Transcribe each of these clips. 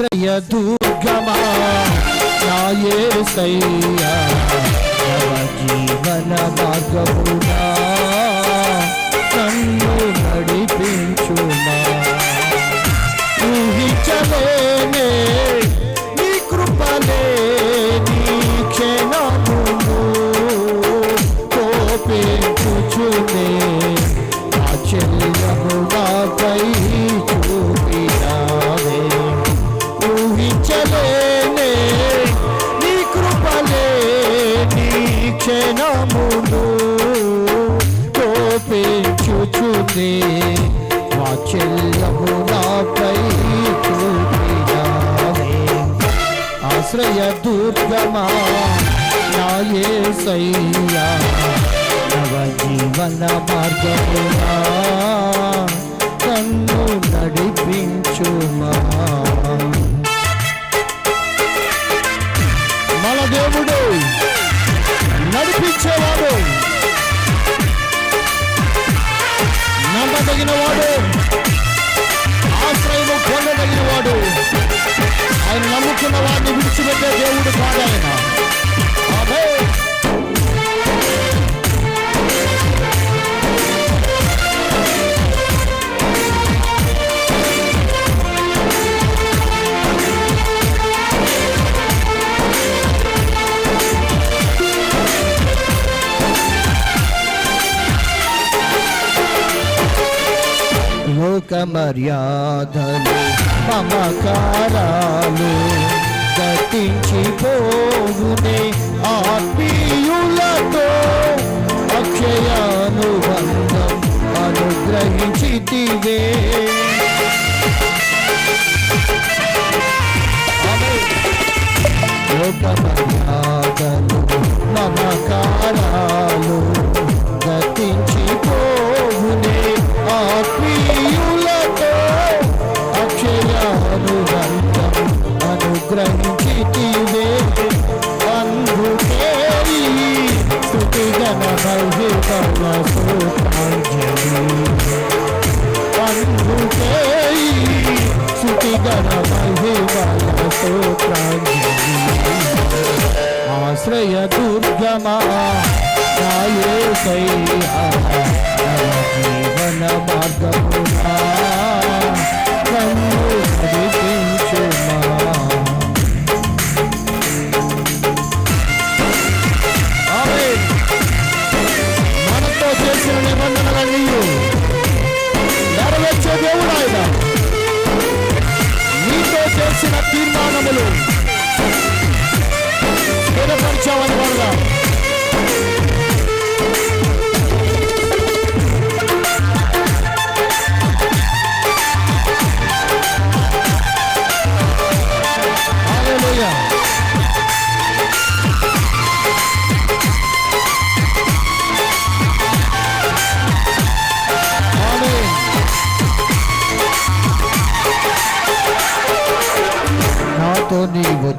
ఆశ్రయ దుర్గమా? నాయసయ్యా నవ జీవన మార్గమునా నన్ను నడిపించుమా? ఊహించలేనే కోపించుచునే వాత్సల్యము నాపై చూపినావే ఆశ్రయ దుర్గమా నాయసయ్యా నవ జీవన మార్గమునా కన్ను నడిపించుమా. మన దేవుడు నడిపించేవాడు నమ్మదగిన వాడు. ఆశ్రయము పొందగలిగిన వాడు. ఆయన నమ్ముకున్న వాడిని విడిచిపెట్టే దేవుడు కాదు ఆయన. మర్యాదలు మమకారాలు గతించిపోవునే ఆత్మీయులతో అక్షయానుబంధం అనుగ్రహించితివే. లోక మర్యాదలు మమకారాలు అనుగ్రహించితివే అందుకే ఈ స్తుతిగణ మహిమల సూత్రాంజలి అందుకే ఈ స్తుతిగణ మహిమల సూత్రాంజలి ఆశ్రయ దుర్గమా నాయసయ్యా జీవన మార్గమునా కన్ను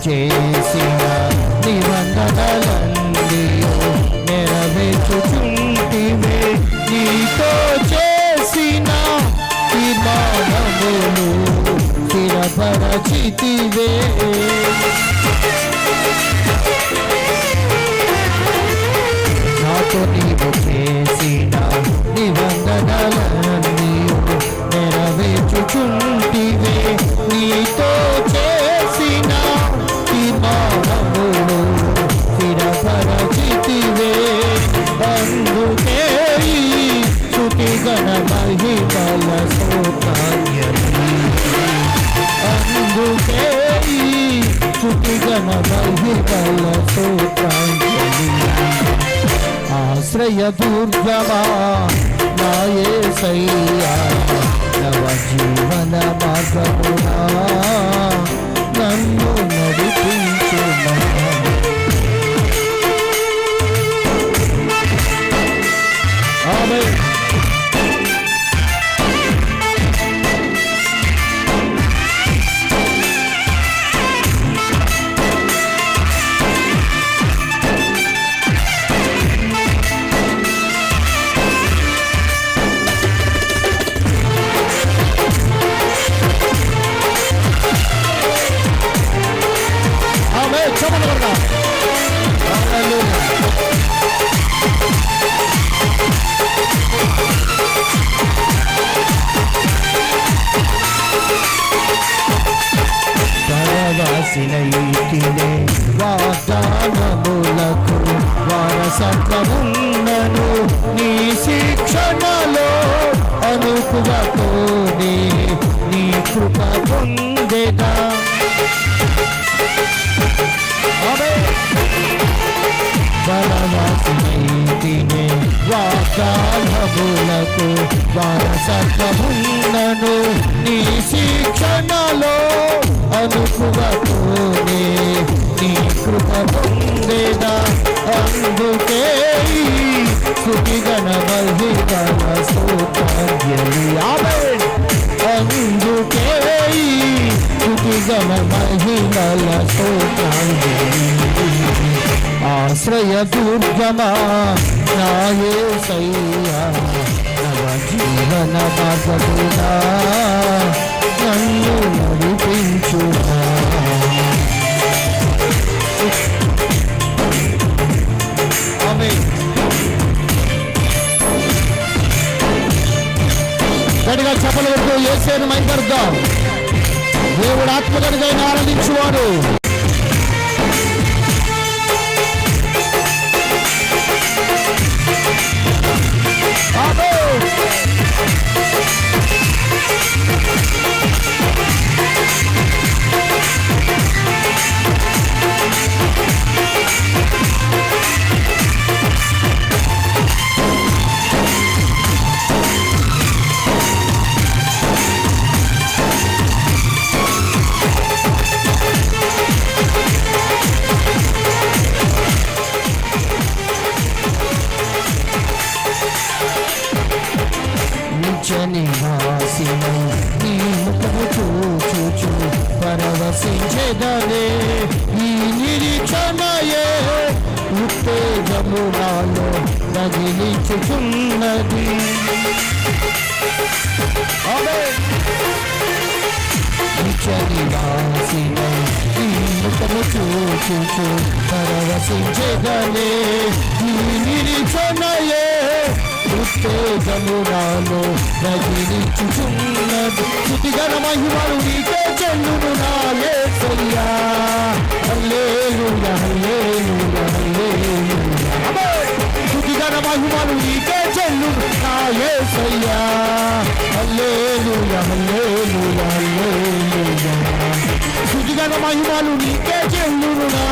చేసిన నిబంధనలన్నీ నెరవేర్చుచుంటివే. నీతో చేసిన తీర్మానములు స్థిరపరచితివే. స్తుతి గణ ఆశ్రయ దుర్గమా నాయసయ్యా నవ జీవన మార్గమునా నన్ను నడిపించుమా. చమలు వాగ్దానములకు వారసత్వమున్నను నీ శిక్షణలో అనుకువతోనే నీ కృప పొందేగా బలవాసినైతినే వాగ్దానములకు వారసత్వమున్నను నీ శిక్షణలో అనుకువతోనే నీ కృప పొందేదా అందుకే సుఖిగణ మహిళల సౌకర్యలు ఆమేన్ అందుకే సుఖిగణ మహిళల సౌకర్యలు ఆశ్రయ దుర్గమా? నాయే సయ్యా? నవ జీవన మగదునా నన్ను నడిపించునా గడిగా గట్టిగా చెప్పలు పెడుతూ ఏసేను మైపరుద్దాం. దేవుడు ఆత్మగడిగా ఆరాధించువాడు నివాసిన నీ ముఖము చూచుచు పరవశించేదనే ఈ నిరీక్షణయే ఉత్తేజము నాలో తగిలించుచున్నది ఆమేన్. నిత్యనివాసిన ముఖము చూచుచు పరవశించేదనే ఈ నిరీక్షణయే ఉత్తేజము నాలో రగిలించుచున్నది స్థుతిగణ మహిమలు నీకే చెల్లును నా యేసయ్యా హల్లెలూయా హల్లెలూయా హల్లెలూయా ఆమేన్. స్థుతిగణ మహిమలు నీకే చెల్లును నా యేసయ్యా హల్లెలూయా హల్లెలూయా హల్లెలూయా స్థుతిగణ మహిమలు నీకే చెల్లును నా